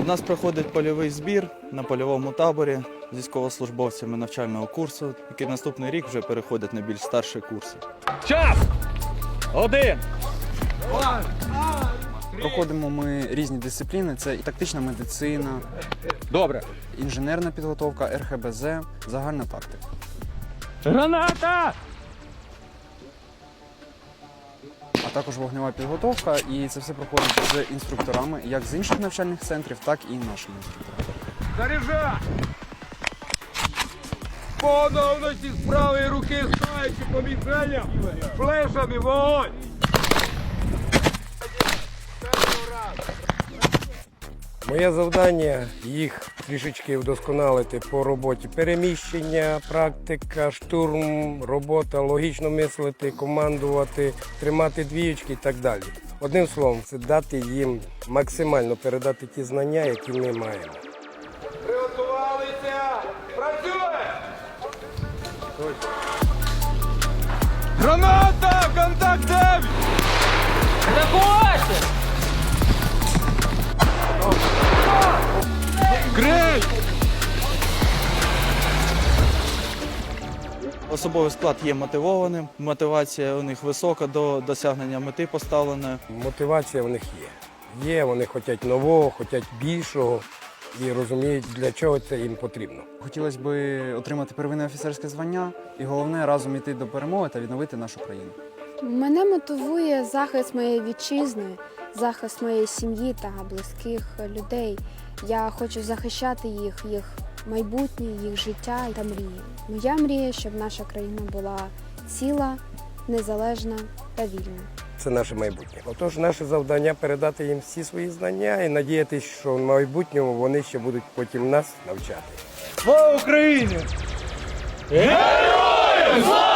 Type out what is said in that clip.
У нас проходить польовий збір на польовому таборі з військовослужбовцями навчального курсу, який наступний рік вже переходить на більш старші курси. Час! Один! Проходимо ми різні дисципліни: це і тактична медицина, Добре. інженерна підготовка, РХБЗ, загальна тактика. Граната! А також вогнева підготовка. І це все проходить з інструкторами, як з інших навчальних центрів, так і нашими інструкторами. Заряжа! По з правої руки стаючи по мішеням, флешами вогонь! Моє завдання їх трішечки вдосконалити по роботі переміщення, практика, штурм, робота, логічно мислити, командувати, тримати двіючки і так далі. Одним словом, це дати їм максимально передати ті знання, які ми маємо. Приготувалися! Працює! Граната! Контакт 9! Крей! Особовий склад є мотивованим, мотивація у них висока до досягнення мети поставленої. Мотивація в них є. Є, вони хочуть нового, хочуть більшого і розуміють, для чого це їм потрібно. Хотілося б отримати первинне офіцерське звання і головне разом йти до перемоги та відновити нашу країну. Мене мотивує захист моєї вітчизни, захист моєї сім'ї та близьких людей. Я хочу захищати їх, їх майбутнє, їх життя та мрії. Моя мрія, щоб наша країна була ціла, незалежна та вільна. Це наше майбутнє. Отож, наше завдання передати їм всі свої знання і надіятися, що в майбутньому вони ще будуть потім нас навчати. Слава Україні! Героям слава!